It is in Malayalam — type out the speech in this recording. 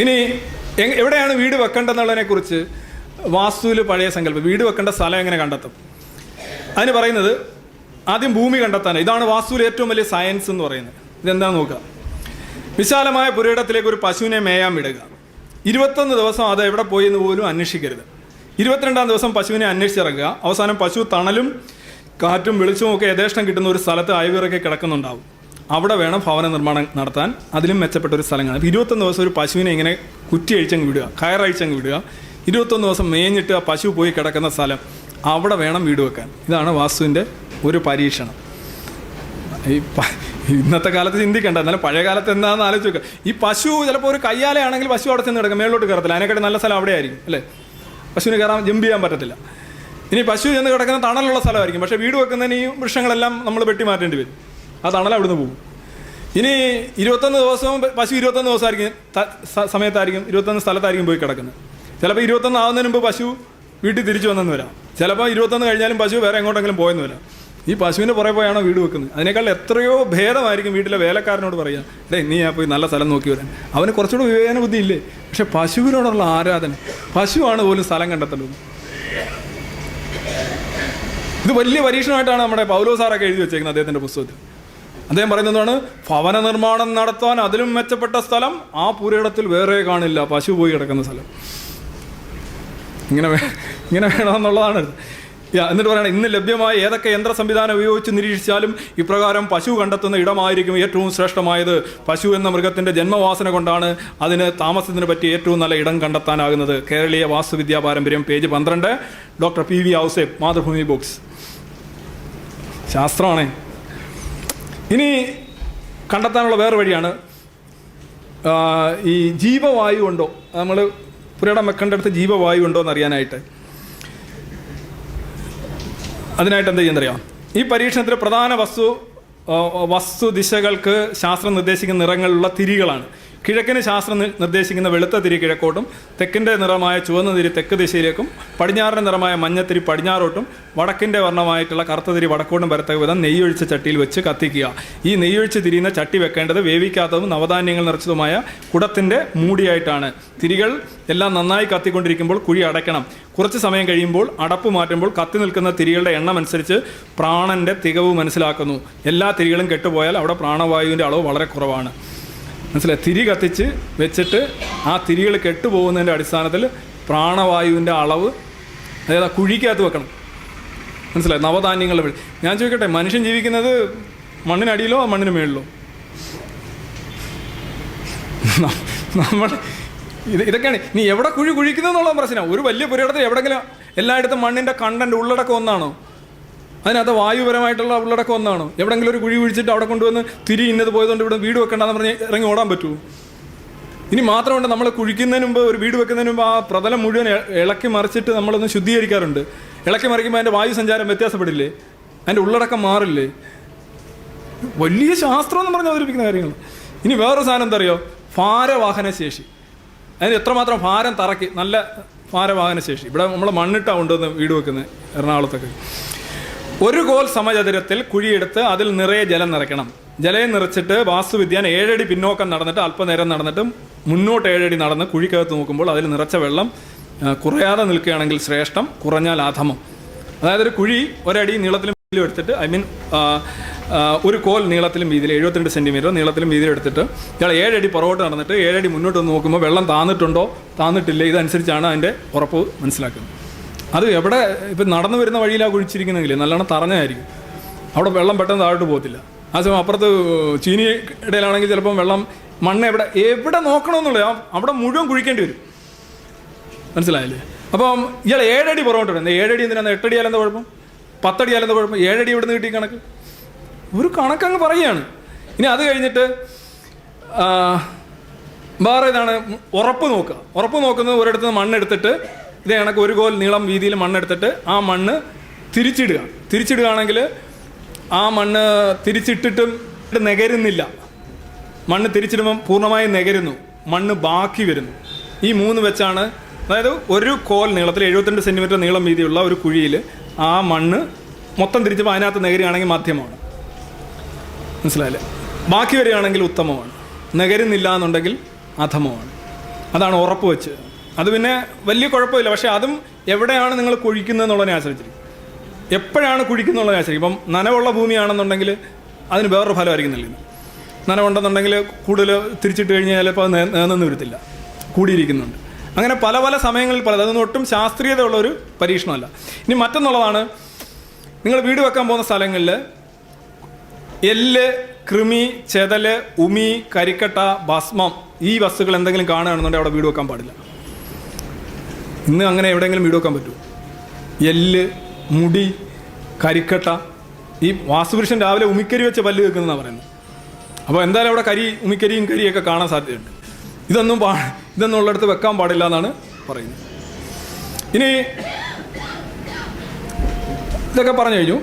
ഇനി എവിടെയാണ് വീട് വെക്കേണ്ടതെന്നുള്ളതിനെ കുറിച്ച് വാസ്തുവിൽ പഴയ സങ്കല്പം. വീട് വെക്കേണ്ട സ്ഥലം എങ്ങനെ കണ്ടെത്തും? അതിന് പറയുന്നത് ആദ്യം ഭൂമി കണ്ടെത്താൻ ഇതാണ് വാസ്തുവിൽ ഏറ്റവും വലിയ സയൻസ് എന്ന് പറയുന്നത്. ഇതെന്താണെന്ന് നോക്കുക? വിശാലമായ പുരയിടത്തിലേക്ക് ഒരു പശുവിനെ മേയാൻ വിടുക. ഇരുപത്തൊന്ന് ദിവസം അത് എവിടെ പോയി എന്ന് പോലും അന്വേഷിക്കരുത്. ഇരുപത്തിരണ്ടാം ദിവസം പശുവിനെ അന്വേഷിച്ചിറങ്ങുക. അവസാനം പശു തണലും കാറ്റും വെളിച്ചവും ഒക്കെ യഥേഷ്ടം കിട്ടുന്ന ഒരു സ്ഥലത്ത് അയവിറക്കി കിടക്കുന്നുണ്ടാവും. അവിടെ വേണം ഭവന നിർമ്മാണം നടത്താൻ. അതിലും മെച്ചപ്പെട്ട ഒരു സ്ഥലം കാണാം ഇരുപത്തൊന്ന് ദിവസം ഒരു പശുവിനെ ഇങ്ങനെ കുറ്റി അഴിച്ചങ്ങ് വിടുക കയറഴിച്ചങ്ങ് വിടുക. ഇരുപത്തൊന്ന് ദിവസം മേഞ്ഞിട്ട് ആ പശു പോയി കിടക്കുന്ന സ്ഥലം അവിടെ വേണം വീട് വെക്കാൻ. ഇതാണ് വാസ്തുവിന്റെ ഒരു പരീക്ഷണം. ഈ ഇന്നത്തെ കാലത്ത് ചിന്തിക്കണ്ട എന്നാലും പഴയ കാലത്ത് എന്താണെന്ന് ആലോചിച്ച് വെക്കുക ഈ പശു ചിലപ്പോൾ ഒരു കയ്യാലയാണെങ്കിൽ പശു അവിടെ ചെന്ന് കിടക്കും മേളിലോട്ട് കയറത്തില്ല. അതിനെക്കാട്ടി നല്ല സ്ഥലം അവിടെ ആയിരിക്കും അല്ലേ? പശുവിന് കയറാൻ ജമ്പ് ചെയ്യാൻ പറ്റത്തില്ല. ഇനി പശു ചെന്ന് കിടക്കുന്ന തണലുള്ള സ്ഥലമായിരിക്കും. പക്ഷേ വീട് വെക്കുന്നതിന് ഈ വൃക്ഷങ്ങളെല്ലാം നമ്മൾ വെട്ടി മാറ്റേണ്ടി വരും. ആ തണൽ അവിടുന്ന് പോകും. ഇനി ഇരുപത്തൊന്ന് ദിവസവും പശു ഇരുപത്തൊന്ന് ദിവസമായിരിക്കും. സമയത്തായിരിക്കും. ഇരുപത്തൊന്ന് സ്ഥലത്തായിരിക്കും പോയി കിടക്കുന്നത്. ചിലപ്പോൾ ഇരുപത്തൊന്ന് ആവുന്നതിന് മുമ്പ് പശു വീട്ടിൽ തിരിച്ചു വന്നെന്ന് വരാം. ചിലപ്പോൾ ഇരുപത്തൊന്ന് കഴിഞ്ഞാലും പശു വേറെ എങ്ങോട്ടെങ്കിലും പോയെന്ന് വരാം. ഈ പശുവിന്റെ പുറകെ പോയാണോ വീട് വെക്കുന്നത്. അതിനേക്കാൾ എത്രയോ ഭേദമായിരിക്കും വീട്ടിലെ വേലക്കാരനോട് പറയുക. അല്ലേ നീ ആ പോയി നല്ല സ്ഥലം നോക്കി വരാൻ. അവന് കുറച്ചുകൂടി വിവേചന ബുദ്ധി ഇല്ലേ? പക്ഷെ പശുവിനോടുള്ള ആരാധന പശുവാണ് പോലും സ്ഥലം കണ്ടെത്തേണ്ടത്. ഇത് വലിയ പരീക്ഷണമായിട്ടാണ് നമ്മുടെ പൗലോ സാറൊക്കെ എഴുതി വെച്ചേക്കുന്നത് അദ്ദേഹത്തിന്റെ പുസ്തകത്തിൽ. അദ്ദേഹം പറയുന്നതാണ് ഭവന നിർമ്മാണം നടത്താൻ അതിലും മെച്ചപ്പെട്ട സ്ഥലം ആ പുരയിടത്തിൽ വേറെ കാണില്ല പശു പോയി കിടക്കുന്ന സ്ഥലം. ഇങ്ങനെ ഇങ്ങനെ വേണമെന്നുള്ളതാണ്. എന്നിട്ട് പറയണം ഇന്ന് ലഭ്യമായ ഏതൊക്കെ യന്ത്ര സംവിധാനം ഉപയോഗിച്ച് നിരീക്ഷിച്ചാലും ഇപ്രകാരം പശു കണ്ടെത്തുന്ന ഇടമായിരിക്കും ഏറ്റവും ശ്രേഷ്ഠമായത്. പശു എന്ന മൃഗത്തിന്റെ ജന്മവാസന കൊണ്ടാണ് അതിന് താമസത്തിന് പറ്റിയ ഏറ്റവും നല്ല ഇടം കണ്ടെത്താനാകുന്നത്. കേരളീയ വാസ്തുവിദ്യാ പാരമ്പര്യം പേജ് പന്ത്രണ്ട്. Doctor P V Ouseph Mathrubhumi books. ശാസ്ത്രമാണേ. ഇനി കണ്ടെത്താനുള്ള വേറെ വഴിയാണ് ഈ ജീവവായു ഉണ്ടോ? നമ്മൾ പുരയിടം വെക്കേണ്ടടുത്ത് ജീവവായു ഉണ്ടോ എന്ന് അറിയാനായിട്ട് അതിനായിട്ട് എന്ത് ചെയ്യുന്നറിയാം? ഈ പരീക്ഷണത്തിൽ പ്രധാന വസ്തു വസ്തുദിശകൾക്ക് വസ്തു ദിശകൾക്ക് ശാസ്ത്രം നിർദ്ദേശിക്കുന്ന നിറങ്ങളുള്ള തിരികളാണ്. കിഴക്കിന് ശാസ്ത്രം നിർദ്ദേശിക്കുന്ന വെളുത്ത തിരി കിഴക്കോട്ടും തെക്കിന്റെ നിറമായ ചുവന്ന തിരി തെക്ക് ദിശയിലേക്കും പടിഞ്ഞാറിന്റെ നിറമായ മഞ്ഞത്തിരി പടിഞ്ഞാറോട്ടും വടക്കിന്റെ വർണമായിട്ടുള്ള കറുത്ത തിരി വടക്കോട്ടും വരത്തക്ക വിധം നെയ്യൊഴിച്ച ചട്ടിയിൽ വെച്ച് കത്തിക്കുക. ഈ നെയ്യൊഴിച്ച് തിരിയുന്ന ചട്ടി വെക്കേണ്ടത് വേവിക്കാത്തതും നവധാന്യങ്ങൾ നിറച്ചതുമായ കുടത്തിന്റെ മൂടിയായിട്ടാണ്. തിരികൾ എല്ലാം നന്നായി കത്തിക്കൊണ്ടിരിക്കുമ്പോൾ കുഴി അടയ്ക്കണം. കുറച്ച് സമയം കഴിയുമ്പോൾ അടപ്പ് മാറ്റുമ്പോൾ കത്തി നിൽക്കുന്ന തിരികളുടെ എണ്ണം അനുസരിച്ച് പ്രാണന്റെ തികവ് മനസ്സിലാക്കുന്നു. എല്ലാ തിരികളും കെട്ടുപോയാൽ അവിടെ പ്രാണവായുവിന്റെ അളവ് വളരെ കുറവാണ്. മനസ്സിലായി? തിരി കത്തിച്ച് വെച്ചിട്ട് ആ തിരികൾ കെട്ടുപോകുന്നതിന്റെ അടിസ്ഥാനത്തിൽ പ്രാണവായുവിന്റെ അളവ് അതായത് ആ കുഴിക്കകത്ത് വെക്കണം. മനസ്സിലായി? നവധാന്യങ്ങളുടെ വഴി. ഞാൻ ചോദിക്കട്ടെ മനുഷ്യൻ ജീവിക്കുന്നത് മണ്ണിനടിയിലോ മണ്ണിന് മേളിലോ? നമ്മൾ ഇത് ഇതൊക്കെയാണ്. നീ എവിടെ കുഴി കുഴിക്കുന്നു എന്നുള്ള ഒരു വലിയ പുരയിടത്തിൽ എവിടെങ്കിലും എല്ലായിടത്തും മണ്ണിന്റെ കണ്ടന്റ് ഉള്ളടക്കം ഒന്നാണോ? അതിനകത്ത് വായുപരമായിട്ടുള്ള ഉള്ളടക്കം ഒന്നാണ്. എവിടെങ്കിലും ഒരു കുഴി കുഴിച്ചിട്ട് അവിടെ കൊണ്ടുവന്ന് തിരി ഇന്നത് പോയതുകൊണ്ട് ഇവിടെ വീട് വെക്കണ്ടെന്ന് പറഞ്ഞ് ഇറങ്ങി ഓടാൻ പറ്റുമോ ഇനി മാത്രമല്ല നമ്മൾ കുഴിക്കുന്നതിന് മുമ്പ് ഒരു വീട് വെക്കുന്നതിന് മുമ്പ് ആ പ്രതലം മുഴുവൻ ഇളക്കി മറിച്ചിട്ട് നമ്മളൊന്ന് ശുദ്ധീകരിക്കാറുണ്ട്. ഇളക്കി മറിക്കുമ്പോൾ അതിന്റെ വായു സഞ്ചാരം വ്യത്യാസപ്പെടില്ലേ? അതിന്റെ ഉള്ളടക്കം മാറില്ലേ? വലിയ ശാസ്ത്രം എന്ന് പറഞ്ഞ് അവതരിപ്പിക്കുന്ന കാര്യങ്ങൾ ഇനി വേറൊരു സാധനം എന്താ അറിയോ ഭാരവാഹന ശേഷി അതിന് എത്രമാത്രം ഭാരം തറക്കി നല്ല ഭാരവാഹന ശേഷി ഇവിടെ നമ്മൾ മണ്ണിട്ടാണ് കൊണ്ടുവന്ന് വീട് വെക്കുന്നത് എറണാകുളത്തൊക്കെ. ഒരു കോൽ സമചതുരത്തിൽ കുഴിയെടുത്ത് അതിൽ നിറയെ ജലം നിറയ്ക്കണം. ജലം നിറച്ചിട്ട് വാസ്തുവിദ്യാൻ ഏഴടി പിന്നോക്കം നടന്നിട്ട് അല്പനേരം നടന്നിട്ട് മുന്നോട്ട് ഏഴടി നടന്ന് കുഴിക്കകത്ത് നോക്കുമ്പോൾ അതിൽ നിറച്ച വെള്ളം കുറയാതെ നിൽക്കുകയാണെങ്കിൽ ശ്രേഷ്ഠം കുറഞ്ഞാൽ ആധമം അതായത് ഒരു കുഴി ഒരടി നീളത്തിലും വീതിയിലും എടുത്തിട്ട് ഐ മീൻ ഒരു കോൽ നീളത്തിലും വീതിയിൽ എഴുപത്തിരണ്ട് സെന്റിമീറ്റർ നീളത്തിലും വീതിയിലും എടുത്തിട്ട് ഇയാൾ ഏഴടി പുറകോട്ട് നടന്നിട്ട് ഏഴടി മുന്നോട്ട് നോക്കുമ്പോൾ വെള്ളം താന്നിട്ടുണ്ടോ താന്നിട്ടില്ലേ ഇതനുസരിച്ചാണ് അതിന്റെ ഉറപ്പ് മനസ്സിലാക്കുന്നത്. അത് എവിടെ ഇപ്പം നടന്നു വരുന്ന വഴിയിലാണ് കുഴിച്ചിരിക്കുന്നെങ്കിൽ നല്ലോണം തറഞ്ഞായിരിക്കും അവിടെ വെള്ളം പെട്ടെന്ന് താഴോട്ട് പോകത്തില്ല. ആ സമയം അപ്പുറത്ത് ചീനി ഇടയിലാണെങ്കിൽ ചിലപ്പം വെള്ളം മണ്ണ് എവിടെ എവിടെ നോക്കണമെന്നുള്ളത് അവിടെ മുഴുവൻ കുഴിക്കേണ്ടി വരും. മനസ്സിലായില്ലേ? അപ്പം ഇയാൾ ഏഴടി പുറകോട്ട് വരും. ഏഴടി എന്തിനാണ് എട്ടടി എന്താ കുഴപ്പം? പത്തടി എന്താ കുഴപ്പം? ഏഴടി ഇവിടെ നിന്ന് കിട്ടിയ കണക്ക്. ഒരു കണക്കങ്ങ് പറയുകയാണ്. ഇനി അത് കഴിഞ്ഞിട്ട് വേറെ ഇതാണ് ഉറപ്പ് നോക്കുക. ഉറപ്പ് നോക്കുന്നത് ഒരിടത്ത് നിന്ന് മണ്ണെടുത്തിട്ട് ഇതേ കണക്ക് ഒരു കോൽ നീളം വീതിയിൽ മണ്ണെടുത്തിട്ട് ആ മണ്ണ് തിരിച്ചിടുക. തിരിച്ചിടുകയാണെങ്കിൽ ആ മണ്ണ് തിരിച്ചിട്ടിട്ടും നികരുന്നില്ല. മണ്ണ് തിരിച്ചിടുമ്പം പൂർണമായും നികരുന്നു. മണ്ണ് ബാക്കി വരുന്നു. ഈ മൂന്ന് വെച്ചാണ് അതായത് ഒരു കോൽ നീളത്തിൽ എഴുപത്തിരണ്ട് സെന്റിമീറ്റർ നീളം വീതിയുള്ള ഒരു കുഴിയിൽ ആ മണ്ണ് മൊത്തം തിരിച്ചപ്പോൾ അതിനകത്ത് നികരുകയാണെങ്കിൽ മാധ്യമമാണ്. മനസ്സിലായില്ലേ? ബാക്കി വരികയാണെങ്കിൽ ഉത്തമമാണ്. നികരുന്നില്ല എന്നുണ്ടെങ്കിൽ അധമമാണ്. അതാണ് ഉറപ്പ് വെച്ച്. അത് പിന്നെ വലിയ കുഴപ്പമില്ല. പക്ഷേ അതും എവിടെയാണ് നിങ്ങൾ കുഴിക്കുന്നത് എന്നുള്ളതിനെ ആശ്രയിച്ചിരിക്കും. എപ്പോഴാണ് കുഴിക്കുന്നുള്ളതിനെ ആശ്രയിക്കും. ഇപ്പം നനവുള്ള ഭൂമിയാണെന്നുണ്ടെങ്കിൽ അതിന് വേറൊരു ഫലമായിരിക്കും നൽകുന്നത്. നനവുണ്ടെന്നുണ്ടെങ്കിൽ കൂടുതൽ തിരിച്ചിട്ട് കഴിഞ്ഞാൽ ചിലപ്പോൾ അത് നേർന്നു വരത്തില്ല. കൂടിയിരിക്കുന്നുണ്ട്. അങ്ങനെ പല പല സമയങ്ങളിൽ പല അതൊന്നും ഒട്ടും ശാസ്ത്രീയതയുള്ള ഒരു പരീക്ഷണമല്ല. ഇനി മറ്റൊന്നുള്ളതാണ് നിങ്ങൾ വീട് വെക്കാൻ പോകുന്ന സ്ഥലങ്ങളിൽ എല്ല് കൃമി ചെതൽ ഉമി കരിക്കട്ട ഭസ്മം ഈ വസ്തുക്കൾ എന്തെങ്കിലും കാണുകയാണെന്നുണ്ടെങ്കിൽ അവിടെ വീട് വെക്കാൻ പാടില്ല. ഇന്ന് അങ്ങനെ എവിടെയെങ്കിലും വീട് വെക്കാൻ പറ്റുമോ എല്ല് മുടി കരിക്കട്ട ഈ വാസ്തുപുരുഷൻ രാവിലെ ഉമിക്കരി വെച്ച പല്ല് വെക്കുന്നതാണ് പറയുന്നത്. അപ്പോൾ എന്തായാലും അവിടെ കരി ഉമിക്കരിയും കരിയൊക്കെ കാണാൻ സാധ്യതയുണ്ട്. ഇതൊന്നും പാ ഇതൊന്നും ഉള്ളിടത്ത് വെക്കാൻ പാടില്ല എന്നാണ് പറയുന്നത്. ഇനി ഇതൊക്കെ പറഞ്ഞു കഴിഞ്ഞു.